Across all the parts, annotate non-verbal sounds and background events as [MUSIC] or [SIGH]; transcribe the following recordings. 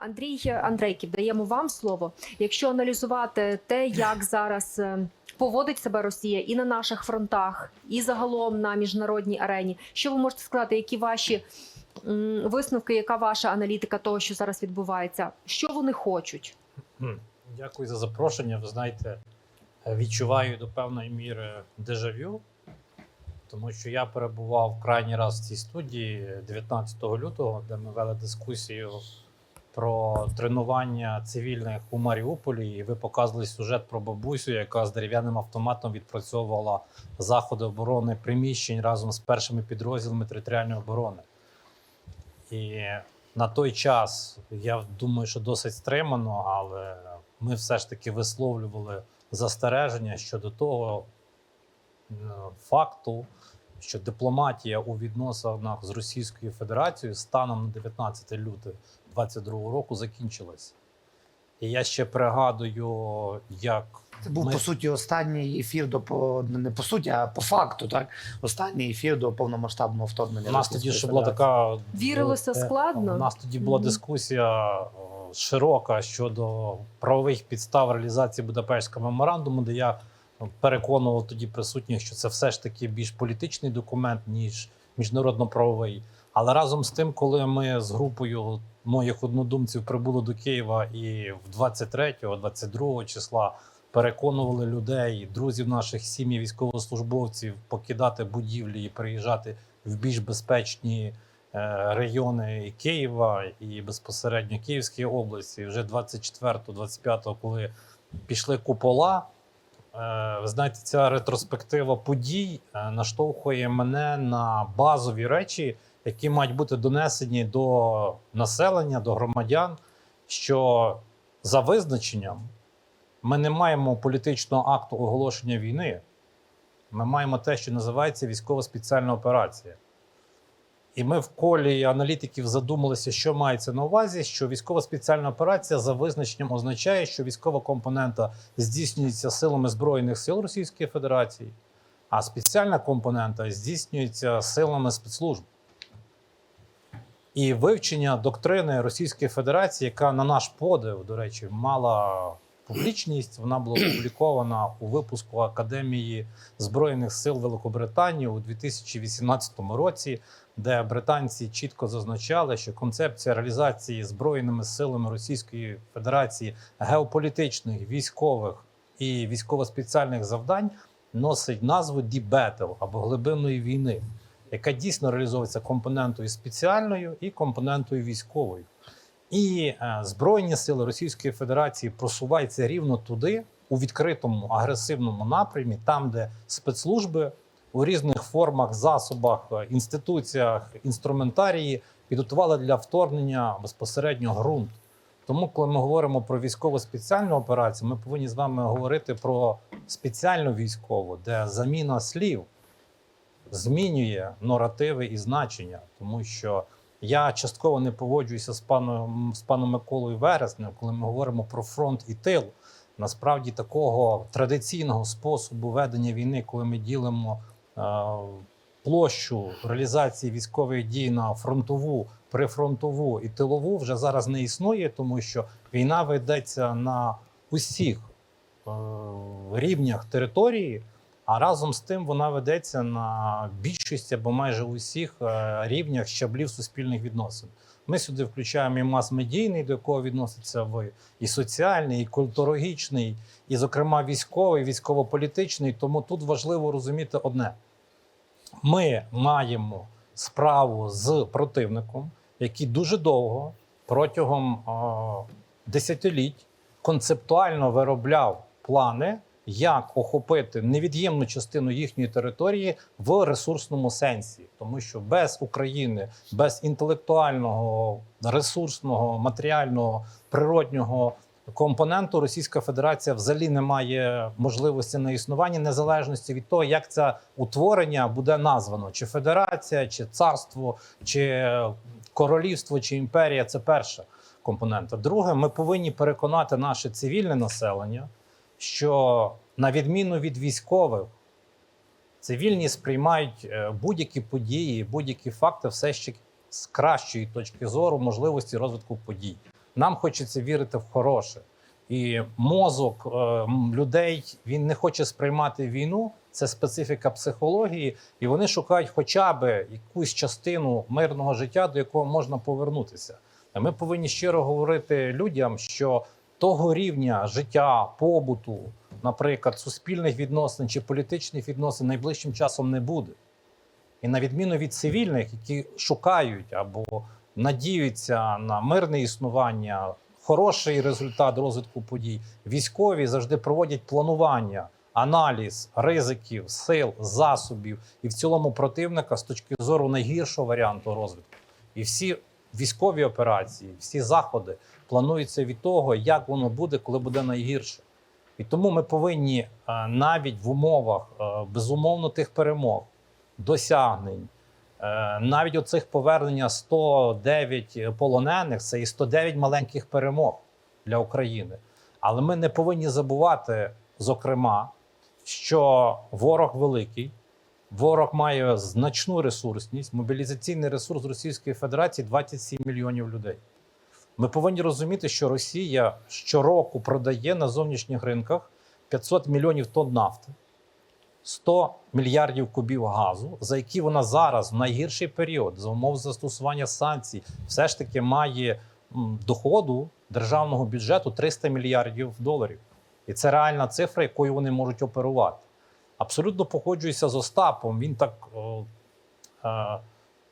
Андрій Андрейків, даємо вам слово. Якщо аналізувати те, як [LAUGHS] зараз е, поводить себе Росія і на наших фронтах, і загалом на міжнародній арені, що ви можете сказати, які ваші висновки, яка ваша аналітика того, що зараз відбувається? Що вони хочуть? Дякую за запрошення. Ви знаєте, е, відчуваю до певної міри дежавю, тому що я перебував крайній раз в цій студії 19 лютого, де ми вели дискусію про тренування цивільних у Маріуполі. І ви показували сюжет про бабусю, яка з дерев'яним автоматом відпрацьовувала заходи оборони приміщень разом з першими підрозділами територіальної оборони. І на той час я думаю, що досить стримано, але ми все ж таки висловлювали застереження щодо того е, факту, що дипломатія у відносинах з Російською Федерацією станом на 19 лютого 2022 року закінчилась. І я ще пригадую, як Це був ми- по суті останній ефір до по не по суті, а по факту, так останній ефір до повномасштабного вторгнення. У нас тоді ще була така Вірилося е, складно? У нас тоді була Мгм. дискусія е, широка щодо правових підстав реалізації Будапештського меморандуму, де я переконував тоді присутніх, що це все ж таки більш політичний документ, ніж міжнародно-правовий. Але разом з тим, коли ми з групою моїх однодумців прибули до Києва і в 23-22 числа переконували людей, друзів наших сім'ї, військовослужбовців покидати будівлі і переїжджати в більш безпечні е, райони Києва і безпосередньо Київської області. Вже 24-25, коли пішли купола. е, Ви знаєте, ця ретроспектива подій е, наштовхує мене на базові речі, які мають бути донесені до населення, до громадян, що за визначенням ми не маємо політичного акту оголошення війни. Ми маємо те, що називається військова спеціальна операція. І ми в колі аналітиків задумалися, що мається на увазі, що військова спеціальна операція за визначенням означає, що військова компонента здійснюється силами Збройних сил Російської Федерації, а спеціальна компонента здійснюється силами спецслужб. І вивчення доктрини Російської Федерації, яка на наш подив, до речі, мала публічність, вона була [CLEARS THROAT] опублікована у випуску Академії Збройних сил Великобританії у 2018 році, де британці чітко зазначали, що концепція реалізації збройними силами Російської Федерації геополітичних, військових і військово-спеціальних завдань носить назву «Deep Battle» або глибинної війни, яка дійсно реалізовується компонентою спеціальною і компонентою військовою. І е, Збройні сили Російської Федерації просуваються рівно туди, у відкритому агресивному напрямі, там, де спецслужби у різних формах, засобах, е, інституціях, інструментарії підготували для вторгнення безпосередньо ґрунт. Тому, коли ми говоримо про військово спеціальну операцію, ми повинні з вами говорити про спеціальну військову, де заміна слів змінює наративи і значення, тому що я частково не погоджуюся з паном з паном Миколою Вереснем, коли ми говоримо про фронт і тил. Насправді такого традиційного способу ведення війни, коли ми ділимо е, площу реалізації військових дій на фронтову, прифронтову і тилову, вже зараз не існує, тому що війна ведеться на усіх е, рівнях території. А разом з тим вона ведеться на більшості або майже усіх е, рівнях щаблів суспільних відносин. Ми сюди включаємо і мас-медійний, до якого відноситься ви, і соціальний, і культурологічний, і, зокрема, військовий, військово-політичний. Тому тут важливо розуміти одне: ми маємо справу з противником, який дуже довго протягом е, десятиліть концептуально виробляв плани як охопити невід'ємну частину їхньої території в ресурсному сенсі, тому що без України, без інтелектуального, ресурсного, матеріального, природнього компоненту Російська Федерація взагалі не має можливості на існування незалежності від того, як це утворення буде названо: чи федерація, чи царство, чи королівство, чи імперія це перша компонента. Друге, ми повинні переконати наше цивільне населення що на відміну від військових, цивільні сприймають е, будь-які події, будь-які факти все ще з кращої точки зору можливості розвитку подій. Нам хочеться вірити в хороше. І мозок е, людей він не хоче сприймати війну. Це специфіка психології, і вони шукають хоча б якусь частину мирного життя, до якого можна повернутися. Ми повинні щиро говорити людям, що того рівня життя, побуту, наприклад, суспільних відносин чи політичних відносин найближчим часом не буде. І на відміну від цивільних, які шукають або надіються на мирне існування, хороший результат розвитку подій, військові завжди проводять планування, аналіз ризиків, сил, засобів і в цілому противника з точки зору найгіршого варіанту розвитку. І всі військові операції, всі заходи плануються від того, як воно буде, коли буде найгірше. І тому ми повинні е, навіть в умовах е, безумовно тих перемог, досягнень, е, навіть оцих повернення 109 полонених це і 109 маленьких перемог для України. Але ми не повинні забувати, зокрема, що ворог великий, ворог має значну ресурсність, мобілізаційний ресурс Російської Федерації 27 мільйонів людей. Ми повинні розуміти, що Росія щороку продає на зовнішніх ринках 500 мільйонів тонн нафти, 100 мільярдів кубів газу, за які вона зараз в найгірший період за умов застосування санкцій, все ж таки має доходу державного бюджету 300 мільярдів доларів. І це реальна цифра, якою вони можуть оперувати. Абсолютно погоджуюся з Остапом. Він так о, е,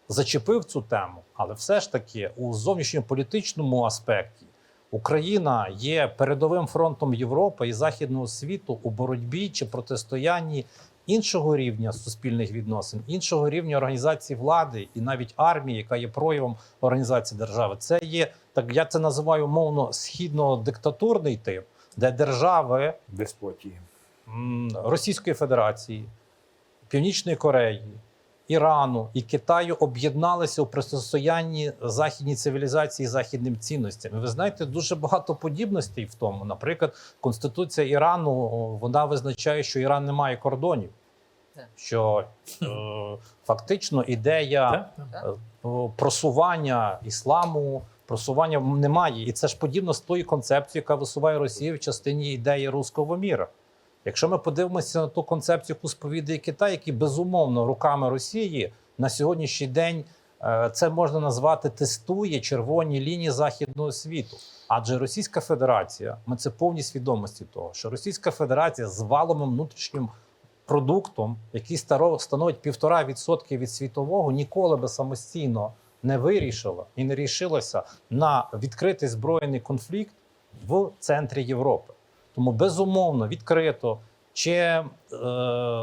зачепив цю тему, але все ж таки у зовнішньополітичному аспекті Україна є передовим фронтом Європи і західного світу у боротьбі чи протистоянні іншого рівня суспільних відносин, іншого рівня організації влади і навіть армії, яка є проявом організації держави. Це є так, я це називаю мовно східно-диктатурний тип, де держави Деспотії. Російської Федерації, Північної Кореї, Ірану і Китаю об'єдналися у протистоянні західній цивілізації і західним цінностям. І ви знаєте, дуже багато подібностей в тому. Наприклад, Конституція Ірану вона визначає, що Іран не має кордонів. Що е, фактично ідея е, просування ісламу, просування немає. І це ж подібно з тою концепцією, яка висуває Росія в частині ідеї руського міра. Якщо ми подивимося на ту концепцію, яку сповідує Китай, який безумовно руками Росії на сьогоднішній день е, це можна назвати тестує червоні лінії західного світу. Адже Російська Федерація, ми це повні свідомості того, що Російська Федерація з валовим внутрішнім продуктом, який становить півтора відсотки від світового, ніколи би самостійно не вирішила і не рішилася на відкритий збройний конфлікт в центрі Європи. Тому безумовно відкрито чи е,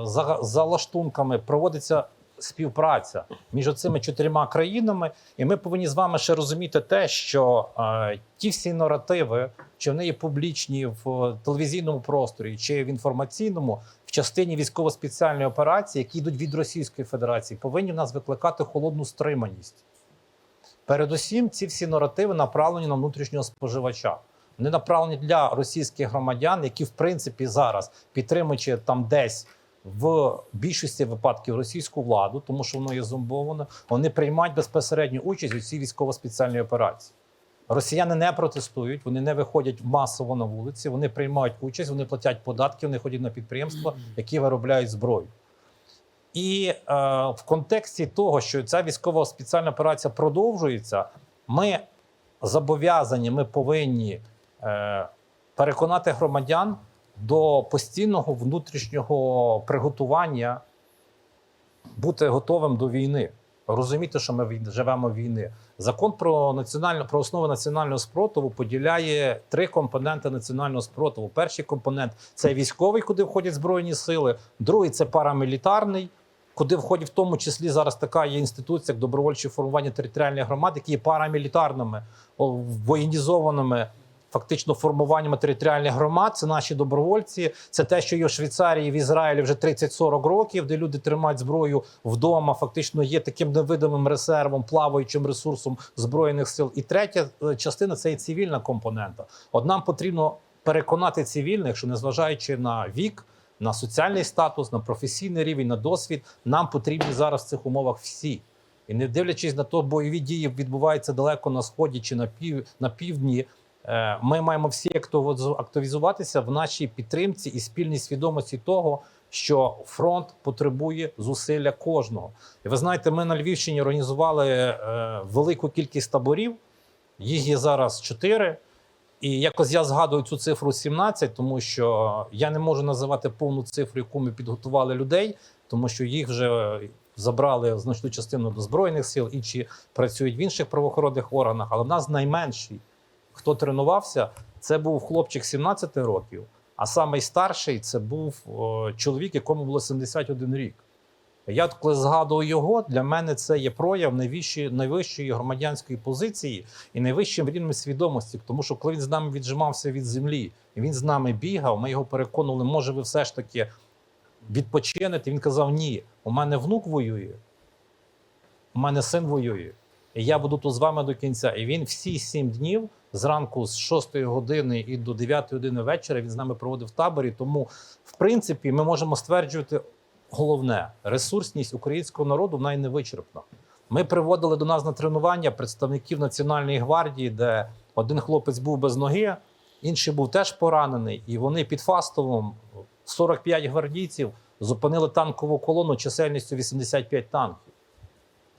за, за лаштунками проводиться співпраця між цими чотирма країнами, і ми повинні з вами ще розуміти те, що е, ті всі наративи, чи вони є публічні в телевізійному просторі, чи в інформаційному, в частині військово-спеціальної операції, які йдуть від Російської Федерації, повинні в нас викликати холодну стриманість. Передусім, ці всі наративи направлені на внутрішнього споживача. Вони направлені для російських громадян, які в принципі зараз підтримуючи там десь в більшості випадків російську владу, тому що воно є зомбовано, вони приймають безпосередню участь у цій військово-спеціальній операції. Росіяни не протестують, вони не виходять масово на вулиці, вони приймають участь, вони платять податки, вони ходять на підприємства, які виробляють зброю. І е, в контексті того, що ця військова спеціальна операція продовжується, ми зобов'язані, ми повинні переконати громадян до постійного внутрішнього приготування бути готовим до війни. Розуміти, що ми живемо війни. Закон про національну про основи національного спротиву поділяє три компоненти національного спротиву. Перший компонент це військовий, куди входять збройні сили. Другий це парамілітарний, куди входять в тому числі зараз така є інституція, як добровольче формування територіальних громад, які є парамілітарними, воєнізованими. Фактично формуваннями територіальних громад це наші добровольці. Це те, що є в Швейцарії, в Ізраїлі вже 30-40 років, де люди тримають зброю вдома. Фактично є таким невидимим резервом, плаваючим ресурсом збройних сил. І третя е, частина це і цивільна компонента. От нам потрібно переконати цивільних, що незважаючи на вік, на соціальний статус, на професійний рівень, на досвід, нам потрібні зараз в цих умовах всі. І не дивлячись на то, бойові дії відбуваються далеко на сході чи на пів на півдні. Е, Ми маємо всі активізу- активізуватися в нашій підтримці і спільній свідомості того, що фронт потребує зусилля кожного. І ви знаєте, ми на Львівщині організували е, велику кількість таборів. Їх є зараз чотири. І якось я згадую цю цифру 17, тому що я не можу називати повну цифру, яку ми підготували людей, тому що їх вже забрали значну частину до збройних сил, інші працюють в інших правоохоронних органах. Але в нас найменший, хто тренувався, це був хлопчик 17 років. А самий старший це був чоловік, якому було 71 рік. Я коли згадую його, для мене це є прояв найвищої, найвищої громадянської позиції і найвищим рівнем свідомості. Тому що коли він з нами віджимався від землі, і він з нами бігав, ми його переконували, може, ви все ж таки відпочинете. Він казав: Ні, у мене внук воює, у мене син воює. І я буду тут з вами до кінця. І він всі сім днів зранку з 6 години і до 9 години вечора він з нами проводив таборі. Тому, в принципі, ми можемо стверджувати головне ресурсність українського народу вона не вичерпна. Ми приводили до нас на тренування представників Національної гвардії, де один хлопець був без ноги, інший був теж поранений, і вони під Фастовом 45 гвардійців зупинили танкову колону чисельністю 85 танків.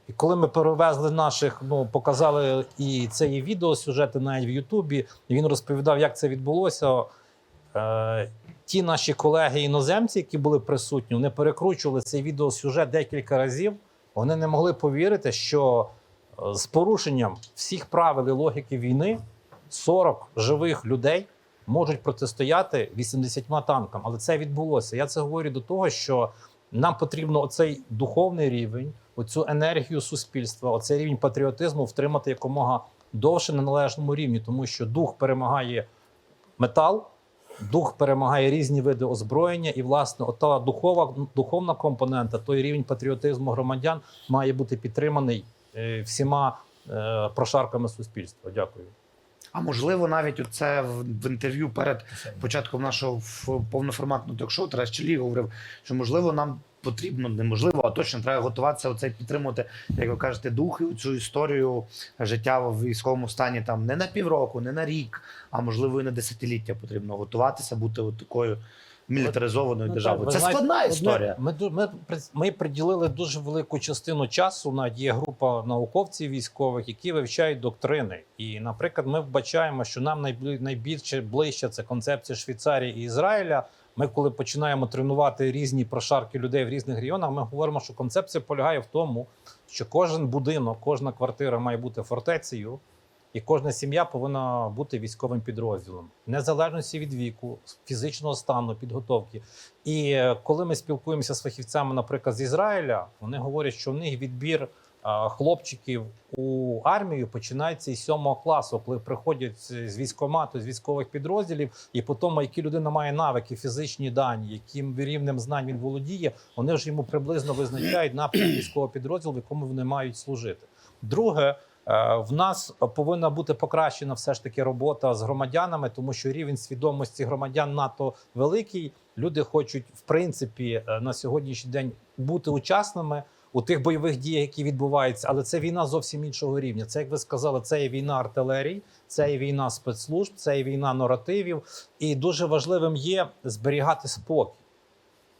І коли ми перевезли наших, ну показали і це є відеосюжети навіть в Ютубі, і він розповідав, як це відбулося. Е, ті наші колеги-іноземці, які були присутні, вони перекручували цей відеосюжет декілька разів. Вони не могли повірити, що е, з порушенням всіх правил і логіки війни 40 живих людей можуть протистояти 80 танкам. Але це відбулося. Я це говорю до того, що нам потрібно оцей духовний рівень, оцю енергію суспільства, оцей рівень патріотизму втримати якомога довше на належному рівні, тому що дух перемагає метал, дух перемагає різні види озброєння, і власне ота духова духовна компонента, той рівень патріотизму громадян має бути підтриманий е, всіма е, прошарками суспільства. Дякую. А можливо, навіть це в, інтерв'ю перед початком нашого повноформатного ток-шоу Тарас Челій говорив, що можливо нам потрібно, неможливо, а точно треба готуватися оцей підтримувати, як ви кажете, дух і цю історію життя в військовому стані там не на півроку, не на рік, а можливо і на десятиліття потрібно готуватися, бути от такою мілітаризованою Ну, державою. так, Це знаєте, складна історія. Ми, ми, ми приділили дуже велику частину часу. Навіть є група науковців військових, які вивчають доктрини. І, наприклад, ми вбачаємо, що нам найбільше ближче це концепція Швейцарії і Ізраїля. Ми, коли починаємо тренувати різні прошарки людей в різних регіонах, ми говоримо, що концепція полягає в тому, що кожен будинок, кожна квартира має бути фортецею. І кожна сім'я повинна бути військовим підрозділом, незалежності від віку, фізичного стану, підготовки. І е, коли ми спілкуємося з фахівцями, наприклад, з Ізраїля, вони говорять, що в них відбір хлопчиків у армію починається із сьомого класу, коли приходять з військкомату, з військових підрозділів, і по тому, які людина має навики, фізичні дані, яким рівнем знань він володіє, вони вже йому приблизно визначають напрямок військового підрозділу, в якому вони мають служити. Друге. Е, В нас повинна бути покращена все ж таки робота з громадянами, тому що рівень свідомості громадян надто великий. Люди хочуть, в принципі, е, на сьогоднішній день бути учасними у тих бойових діях, які відбуваються, але це війна зовсім іншого рівня. Це, як ви сказали, це є війна артилерії, це є війна спецслужб, це є війна наративів. І дуже важливим є зберігати спокій.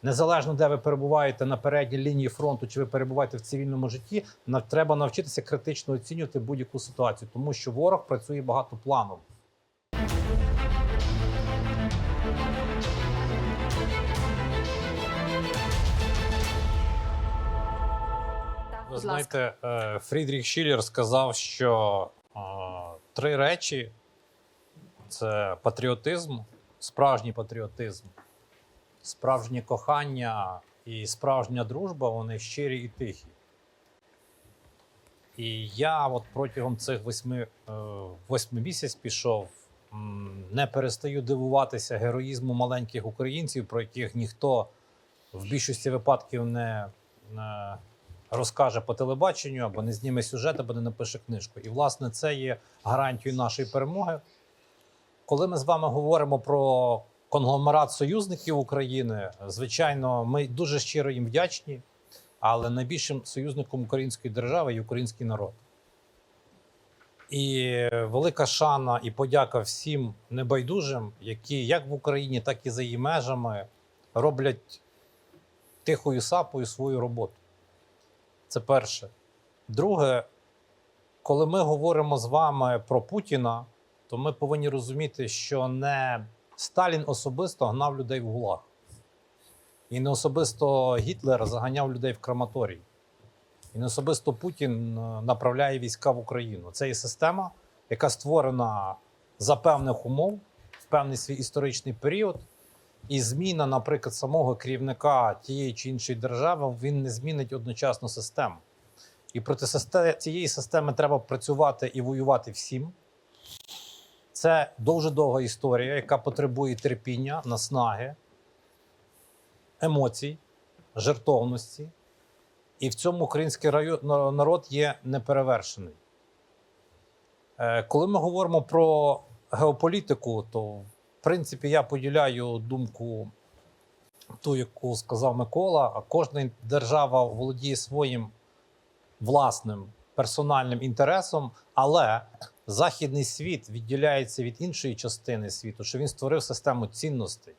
Незалежно де ви перебуваєте на передній лінії фронту, чи ви перебуваєте в цивільному житті, треба навчитися критично оцінювати будь-яку ситуацію, тому що ворог працює багатопланово. Знаєте, е, Фрідріх Шіллер сказав, що е, три речі: це патріотизм, справжній патріотизм, справжнє кохання і справжня дружба, вони щирі і тихі. І я от протягом цих восьми, е, восьми місяць пішов, не перестаю дивуватися героїзму маленьких українців, про яких ніхто в більшості випадків не, не розкаже по телебаченню, або не зніме сюжет, або не напише книжку. І, власне, це є гарантією нашої перемоги. Коли ми з вами говоримо про конгломерат союзників України, звичайно, ми дуже щиро їм вдячні. але найбільшим союзником української держави є український народ. І велика шана і подяка всім небайдужим, які як в Україні, так і за її межами роблять тихою сапою свою роботу. Це перше. Друге, коли ми говоримо з вами про Путіна, то ми повинні розуміти, що не Сталін особисто гнав людей в гулаг. І не особисто Гітлер заганяв людей в крематорій. І не особисто Путін е, направляє війська в Україну. Це є система, яка створена за певних умов в певний свій історичний період. І зміна, наприклад, самого керівника тієї чи іншої держави, він не змінить одночасно систему. І проти цієї системи треба працювати і воювати всім. Це дуже довга історія, яка потребує терпіння, наснаги, емоцій, жертовності. І в цьому український народ є неперевершений. Е, Коли ми говоримо про геополітику, то принципі я поділяю думку ту, яку сказав Микола. Кожна держава володіє своїм власним персональним інтересом, але західний світ відділяється від іншої частини світу, що він створив систему цінностей,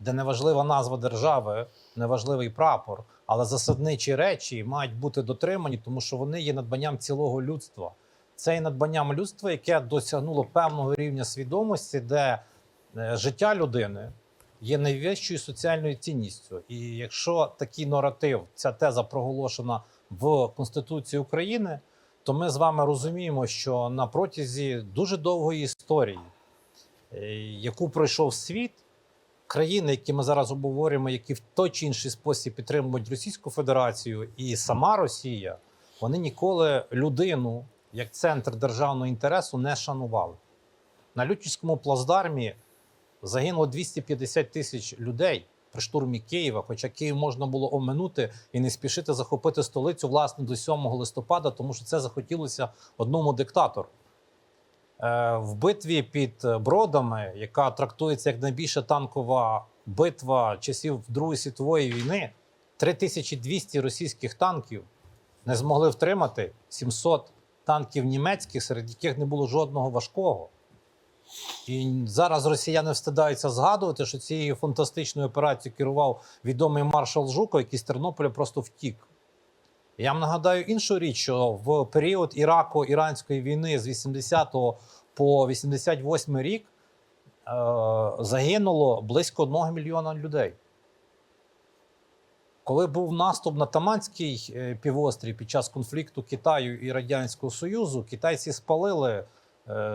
де неважлива назва держави, неважливий прапор, але засадничі речі мають бути дотримані, тому що вони є надбанням цілого людства. Це є надбанням людства, яке досягнуло певного рівня свідомості, де життя людини є найвищою соціальною цінністю. І якщо такий наратив, ця теза проголошена в Конституції України, то ми з вами розуміємо, що на протязі дуже довгої історії, е, яку пройшов світ, країни, які ми зараз обговорюємо, які в той чи інший спосіб підтримують Російську Федерацію і сама Росія, вони ніколи людину як центр державного інтересу не шанували. На Лютівському плацдармі загинуло 250 тисяч людей при штурмі Києва, хоча Київ можна було оминути і не спішити захопити столицю власне до 7 листопада, тому що це захотілося одному диктатору. Е, В битві під Бродами, яка трактується як найбільша танкова битва часів Другої світової війни, 3200 російських танків не змогли втримати 700 танків німецьких, серед яких не було жодного важкого. І зараз росіяни встидаються згадувати, що цією фантастичною операцією керував відомий маршал Жуков, який з Тернополя просто втік. Я вам нагадаю іншу річ, що в період Ірако-Іранської війни з 80 по 88 рік е, загинуло близько 1 мільйона людей. Коли був наступ на Таманський е, півострів під час конфлікту Китаю і Радянського Союзу, китайці спалили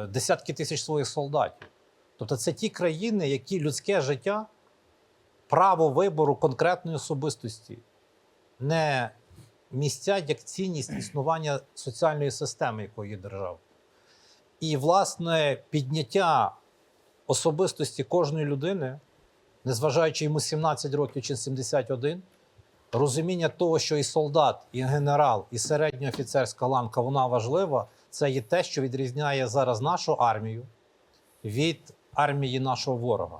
десятки тисяч своїх солдатів. Тобто це ті країни, які людське життя, право вибору конкретної особистості не містять як цінність існування соціальної системи, якої є держава. І, власне, підняття особистості кожної людини, незважаючи йому 17 років чи 71, розуміння того, що і солдат, і генерал, і середня офіцерська ланка вона важлива, це є те, що відрізняє зараз нашу армію від армії нашого ворога.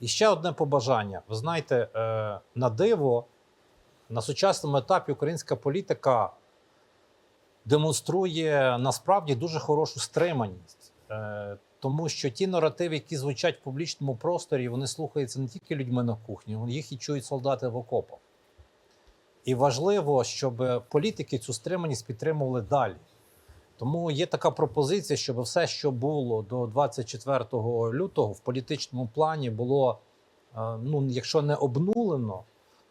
І ще одне побажання. Ви знаєте, е, на диво, на сучасному етапі українська політика демонструє насправді дуже хорошу стриманість. Е, Тому що ті наративи, які звучать в публічному просторі, вони слухаються не тільки людьми на кухні, їх і чують солдати в окопах. І важливо, щоб політики цю стриманість підтримували далі. Тому є така пропозиція, щоб все, що було до 24 лютого в політичному плані, було, е, ну, якщо не обнулено,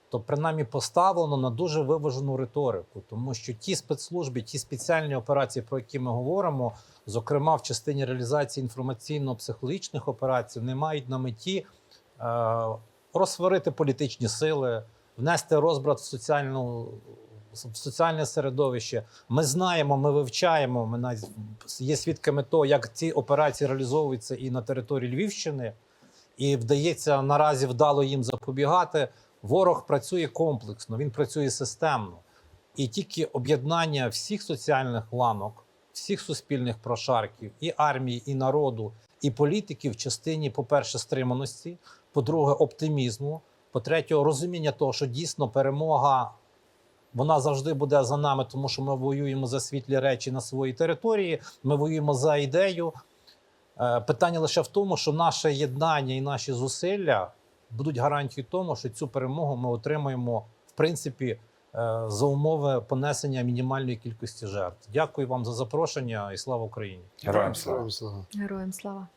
то принаймні поставлено на дуже виважену риторику, тому що ті спецслужби, ті спеціальні операції, про які ми говоримо, зокрема в частині реалізації інформаційно-психологічних операцій, вони мають на меті е, розсварити політичні сили, внести розбрат в соціальну. Соціальне середовище ми знаємо, ми вивчаємо. Ми навіть є свідками того, як ці операції реалізовуються і на території Львівщини, і вдається наразі вдало їм запобігати. Ворог працює комплексно, він працює системно. І тільки об'єднання всіх соціальних ланок, всіх суспільних прошарків, і армії, і народу, і політиків в частині, по-перше, стриманості, по-друге, оптимізму, по-третє, розуміння того, що дійсно перемога Вона завжди буде за нами, тому що ми воюємо за світлі речі на своїй території. Ми воюємо за ідею. Е, Питання лише в тому, що наше єднання і наші зусилля будуть гарантією тому, що цю перемогу ми отримаємо в принципі е, за умови понесення мінімальної кількості жертв. Дякую вам за запрошення і слава Україні. Героям слава. Героям слава. Героям слава.